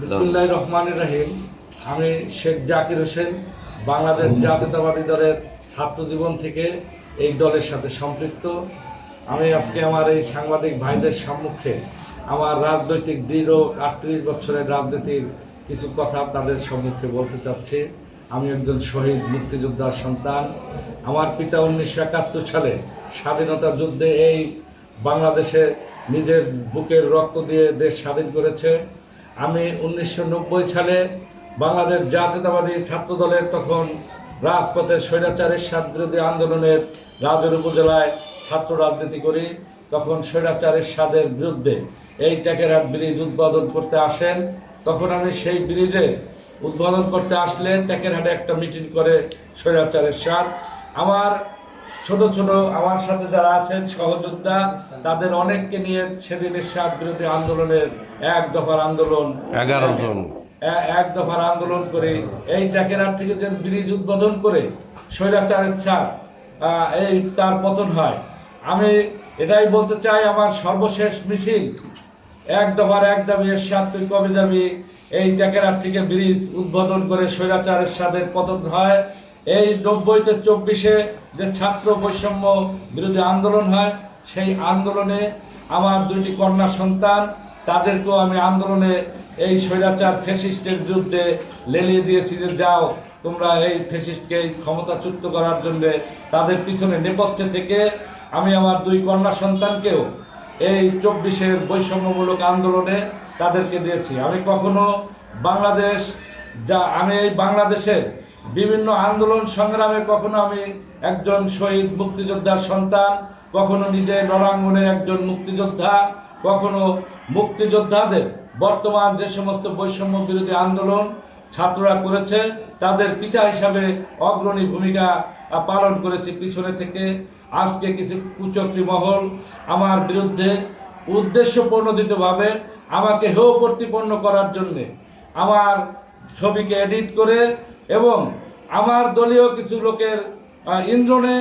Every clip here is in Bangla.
বিসমুল্লাহ রহমান রাহিম। আমি শেখ জাকির হোসেন, বাংলাদেশ জাতীয়তাবাদী দলের ছাত্র জীবন থেকে এই দলের সাথে সম্পৃক্ত। আমি আজকে আমার এই সাংবাদিক ভাইদের সম্মুখে আমার রাজনৈতিক দৃঢ় আটত্রিশ বছরের রাজনীতির কিছু কথা তাদের সম্মুখে বলতে চাচ্ছি। আমি একজন শহীদ মুক্তিযোদ্ধার সন্তান। আমার পিতা উনিশশো একাত্তর সালে স্বাধীনতা যুদ্ধে এই বাংলাদেশে নিজের বুকের রক্ত দিয়ে দেশ স্বাধীন করেছে। আমি উনিশশো নব্বই সালে বাংলাদেশ জাতীয়তাবাদী ছাত্র দলের তখন রাজপথে স্বৈরাচারের সাত বিরোধী আন্দোলনের রাজুর উপজেলায় ছাত্র রাজনীতি করি। তখন স্বৈরাচারের স্বাদের বিরুদ্ধে এই ট্যাকেরহাট ব্রিজ উদ্বোধন করতে আসেন। তখন আমি সেই ব্রিজে উদ্বোধন করতে আসলে ট্যাকেরহাটে একটা মিটিং করে স্বৈরাচারের সার আমার ছোট ছোট আমার সাথে যারা আছেন সহযোদ্ধা তাদের অনেককে নিয়ে সেদিন এরশাদ বিরোধী আন্দোলনের এক দফার আন্দোলন এগারো জন। এক দফার আন্দোলন করে এই ট্যাকেরার থেকে যে ব্রিজ উদ্বোধন করে স্বৈরাচারের ছাড় এই তার পতন হয়। আমি এটাই বলতে চাই আমার সর্বশেষ মিছিল এক দফার এক দাবি এরশাদ তুই কবে যাবি? এই ট্যাকেরার থেকে ব্রিজ উদ্বোধন করে স্বৈরাচারের সাথে পতন হয়। এই নব্বইতে চব্বিশে যে ছাত্র বৈষম্য বিরোধী আন্দোলন হয়, সেই আন্দোলনে আমার দুইটি কন্যা সন্তান, তাদেরকেও আমি আন্দোলনে এই স্বৈরাচার ফেসিস্টের বিরুদ্ধে লেলিয়ে দিয়েছি যে যাও, তোমরা এই ফেসিস্টকে ক্ষমতাচ্যুত করার জন্য তাদের পিছনে নেপথ্যে থেকে আমি আমার দুই কন্যা সন্তানকেও এই চব্বিশের বৈষম্যমূলক আন্দোলনে তাদেরকে দিয়েছি। আমি কখনো বাংলাদেশ, যা আমি এই বাংলাদেশের বিভিন্ন আন্দোলন সংগ্রামে কখনো আমি একজন শহীদ মুক্তিযোদ্ধার সন্তান, কখনো নিজের রণাঙ্গনের একজন মুক্তিযোদ্ধা, কখনো মুক্তিযোদ্ধাদের বর্তমান যে সমস্ত বৈষম্য বিরোধী আন্দোলন ছাত্ররা করেছে, তাদের পিতা হিসাবে অগ্রণী ভূমিকা পালন করেছে পিছনে থেকে। আজকে কিছু কুচক্রী মহল আমার বিরুদ্ধে উদ্দেশ্যপ্রণোদিতভাবে আমাকে হেয় প্রতিপন্ন করার জন্যে আমার ছবিকে এডিট করে এবং আমার দলীয় কিছু লোকের ইন্দ্রণে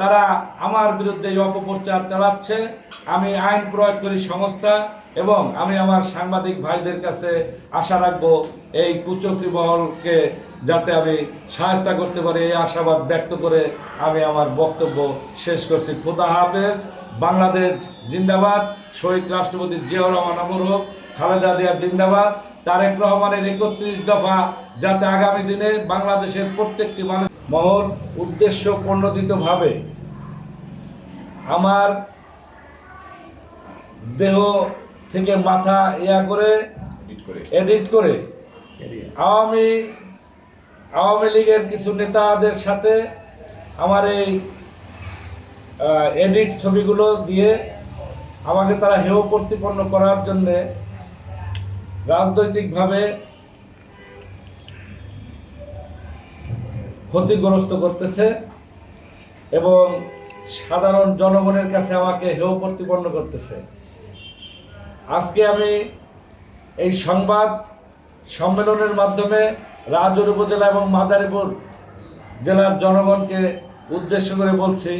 তারা আমার বিরুদ্ধে এই অপপ্রচার চালাচ্ছে। আমি আইন প্রয়োগ করি সংস্থা এবং আমি আমার সাংবাদিক ভাইদের কাছে আশা রাখব এই কুচক্রী মহলকে যাতে আমি সাহায্য করতে পারি। এই আশাবাদ ব্যক্ত করে আমি আমার বক্তব্য শেষ করছি। খুদা হাফেজ। বাংলাদেশ জিন্দাবাদ। শহীদ রাষ্ট্রপতি জিয়াউর রহমান অমর হোক, খালেদা জিয়া জিন্দাবাদ। তারেক রহমানের একত্রিশ দফা যাতে আগামী দিনে বাংলাদেশের প্রত্যেকটি মানুষ মহর উদ্দেশ্য প্রণোদিতভাবে আমার দেহ থেকে মাথা ইয়া করে এডিট করে। আওয়ামী আওয়ামী লীগের কিছু নেতাদের সাথে আমার এই এডিট ছবিগুলো দিয়ে আমাকে তারা হেয় প্রতিপন্ন করার জন্যে রাজনৈতিকভাবে ক্ষতিগ্রস্ত করতেছে এবং সাধারণ জনগণের কাছে আমাকে হেয় প্রতিপন্ন করতেছে। আজকে আমি এই সংবাদ সম্মেলনের মাধ্যমে রাজৌর উপজেলা এবং মাদারীপুর জেলার জনগণকে উদ্দেশ্য করে বলছি,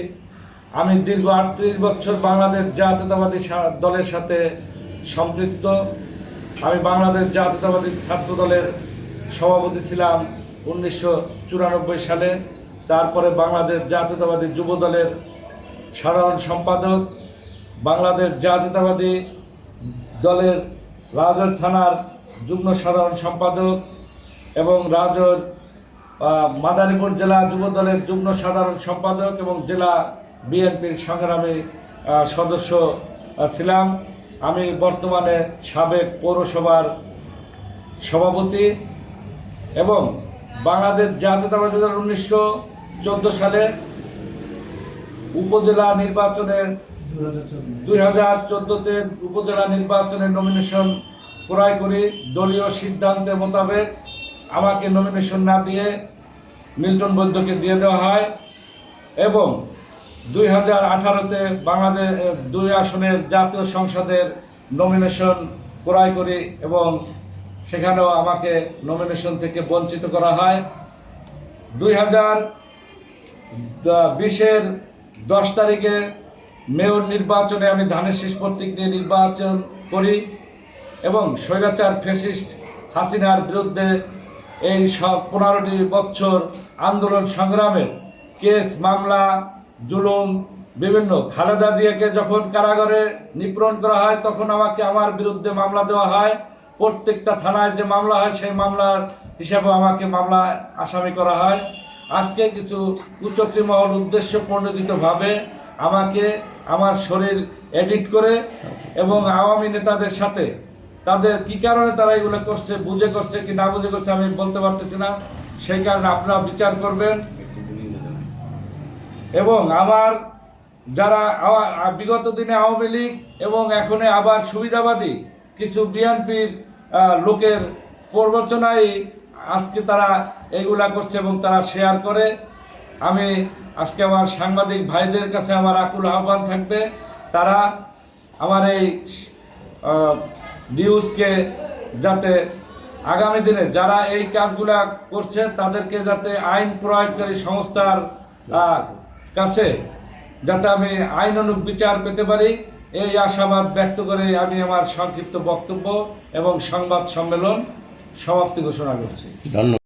আমি দীর্ঘ আটত্রিশ বছর বাংলাদেশ জাতীয়তাবাদী দলের সাথে সম্পৃক্ত। আমি বাংলাদেশ জাতীয়তাবাদী ছাত্র দলের সভাপতি ছিলাম উনিশশো চুরানব্বই সালে। তারপরে বাংলাদেশ জাতীয়তাবাদী যুব দলের সাধারণ সম্পাদক, বাংলাদেশ জাতীয়তাবাদী দলের রাজর থানার যুগ্ম সাধারণ সম্পাদক এবং রাজর মাদারীপুর জেলা যুব দলের যুগ্ম সাধারণ সম্পাদক এবং জেলা বিএনপির সংগ্রামী সদস্য ছিলাম। আমি বর্তমানে সাবেক পৌরসভার সভাপতি এবং বাংলাদেশ জাতীয়তাবাদী দল উনিশশো চোদ্দ সালে উপজেলা নির্বাচনের দুই হাজার চোদ্দোতে উপজেলা নির্বাচনের নমিনেশন ক্রয় করি। দলীয় সিদ্ধান্তের মোতাবেক আমাকে নমিনেশন না দিয়ে মিল্টন বৈদ্যকে দিয়ে দেওয়া হয় এবং দুই হাজার আঠারোতে বাংলাদেশ দুই আসনের জাতীয় সংসদের নমিনেশন ক্রয় করি এবং সেখানেও আমাকে নমিনেশন থেকে বঞ্চিত করা হয়। দুই হাজার বিশের দশ তারিখে মেয়র নির্বাচনে আমি ধানের শীষ প্রতীক নিয়ে নির্বাচন করি এবং স্বৈরাচার ফেসিস্ট হাসিনার বিরুদ্ধে এই সব পনেরোটি বছর আন্দোলন সংগ্রামের কেস, মামলা জুলুম, বিভিন্ন খালেদা জিয়াকে যখন কারাগারে নিপীড়ন করা হয়, তখন আমাকে আমার বিরুদ্ধে মামলা দেওয়া হয়। প্রত্যেকটা থানায় যে মামলা হয়, সেই মামলার হিসাবে আমাকে মামলা আসামি করা হয়। আজকে কিছু কুচক্রী মহল উদ্দেশ্য প্রণোদিতভাবে আমাকে আমার শরীর এডিট করে এবং আওয়ামী নেতাদের সাথে তাদের কি কারণে তারা এগুলো করছে, বুঝে করছে কি না বুঝে করছে আমি বলতে পারতেছি না। সেই কারণে আপনারা বিচার করবেন। এবং আমার যারা বিগত দিনে আওয়ামী লীগ এবং এখন আবার সুবিধাবাদী কিছু বিএনপির লোকের প্রবচনায় আজকে তারা এগুলা করছে এবং তারা শেয়ার করে। আমি আজকে আমার সাংবাদিক ভাইদের কাছে আমার আকুল আহ্বান থাকবে। তারা আমার এই নিউজকে যাতে আগামী দিনে যারা এই কাজগুলা করছে তাদেরকে যাতে আইন প্রয়োগকারী সংস্থার কাছে, যাতে আমি আইন অনুক বিচার পেতে পারি। এই আশাবাদ ব্যক্ত করে আমি আমার সংক্ষিপ্ত বক্তব্য এবং সংবাদ সম্মেলন সমাপ্তি ঘোষণা করছি। ধন্যবাদ।